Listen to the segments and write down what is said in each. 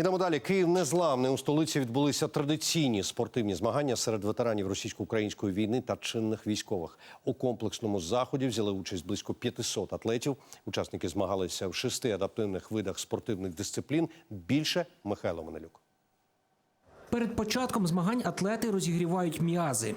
Ідемо далі. Київ незламний. У столиці відбулися традиційні спортивні змагання серед ветеранів російсько-української війни та чинних військових. У комплексному заході взяли участь близько 500 атлетів. Учасники змагалися в шести адаптивних видах спортивних дисциплін. Більше Михайло Манелюк. Перед початком змагань атлети розігрівають м'язи.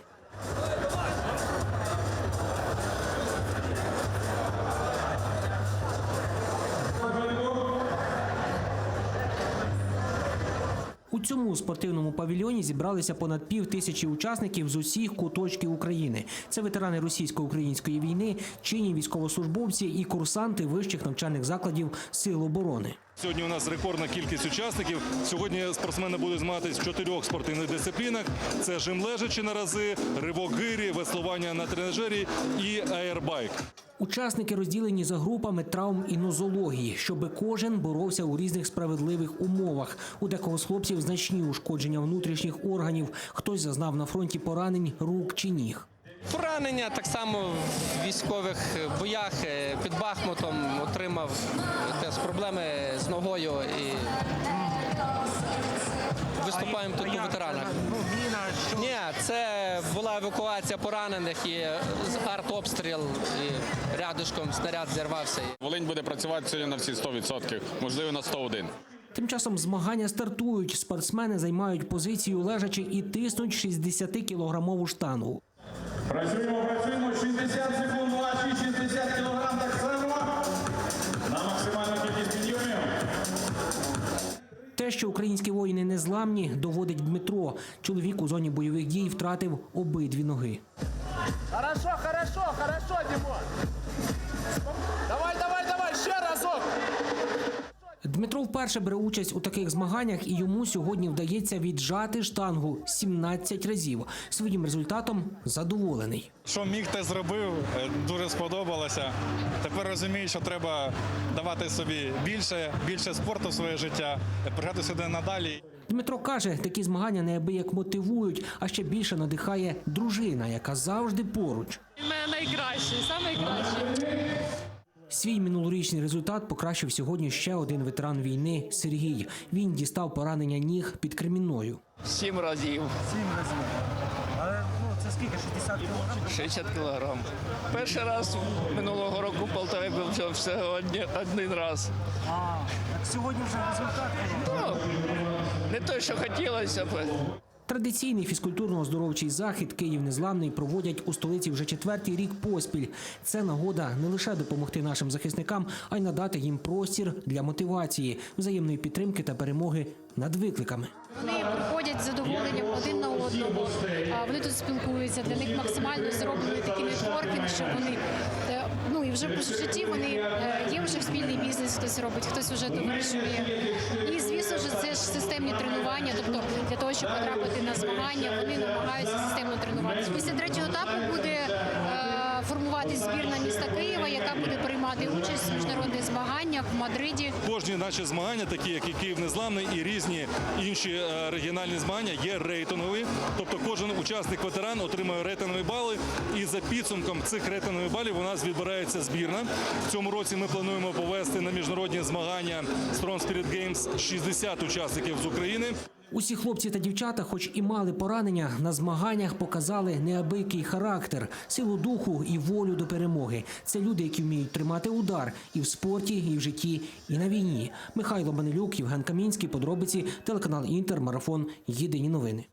У цьому спортивному павільйоні зібралися понад пів тисячі учасників з усіх куточків України. Це ветерани російсько-української війни, чинні військовослужбовці і курсанти вищих навчальних закладів Сил оборони. Сьогодні у нас рекордна кількість учасників. Сьогодні спортсмени будуть змагатись в чотирьох спортивних дисциплінах: це жим лежачи на рази, ривок гирі, веслування на тренажері і аербайк. Учасники розділені за групами травм і нозології, щоби кожен боровся у різних справедливих умовах. У декого з хлопців значні ушкодження внутрішніх органів. Хтось зазнав на фронті поранень рук чи ніг. Поранення так само в військових боях е, під Бахмутом отримав теж проблеми з ногою і виступаємо тут у ветеранах. Ні, це була евакуація поранених і артобстріл і рядишком снаряд зірвався. Волинь буде працювати сьогодні на всі 100%, можливо на 101. Тим часом змагання стартують. Спортсмени займають позицію лежачи і тиснуть 60-кілограмову штангу. Працюємо, працюємо. 60 секунд, що українські воїни незламні, доводить Дмитро. Чоловік у зоні бойових дій втратив обидві ноги. Хорошо, хорошо, хорошо, Дмитро вперше бере участь у таких змаганнях, і йому сьогодні вдається віджати штангу 17 разів. Своїм результатом задоволений. Що міг, те зробив, Е, дуже сподобалося. Тепер розумію, що треба давати собі більше, більше спорту в своє життя, пригати сюди надалі. Дмитро каже, такі змагання неабияк мотивують, а ще більше надихає дружина, яка завжди поруч. Мене найкращий, найкращий. Свій минулорічний результат покращив сьогодні ще один ветеран війни Сергій. Він дістав поранення ніг під Кремінною. Сім разів. Сім разів. Але ну, це скільки? 60 кілограм? 60 кілограм. Перший раз минулого року в Полтаві був всього один раз. А, так сьогодні вже результат. Ну, не те, що хотілося б. Традиційний фізкультурно-оздоровчий захід Київ Незламний проводять у столиці вже четвертий рік поспіль. Це нагода не лише допомогти нашим захисникам, а й надати їм простір для мотивації, взаємної підтримки та перемоги над викликами. Вони приходять з задоволенням один на одного. Вони тут спілкуються. Для них максимально зроблений такий нетворкінг, щоб вони е, ну і вже по житті вони е, є вже в спільний бізнес, хтось робить, хтось вже товаришує. І звісно ж, це ж системні тренування. Тобто для того, щоб потрапити на змагання, вони намагаються системно тренуватися. Після третього етапу буде формуватись збірна міста Києва, яка буде приймати участь в міжнародних змаганнях в Мадриді. Кожні наші змагання, такі як і Київ незламний, і різні інші е, регіональні змагання, є рейтингові. Тобто кожен учасник ветеран отримує рейтингові бали, і за підсумком цих рейтингових балів у нас відбирається збірна. В цьому році ми плануємо повести на міжнародні змагання Strong Spirit Games 60 учасників з України. Усі хлопці та дівчата, хоч і мали поранення, на змаганнях показали неабийкий характер, силу духу і волю до перемоги. Це люди, які вміють тримати удар і в спорті, і в житті, і на війні. Михайло Банилюк, Євген Камінський, подробиці, телеканал Інтер, марафон. Єдині новини.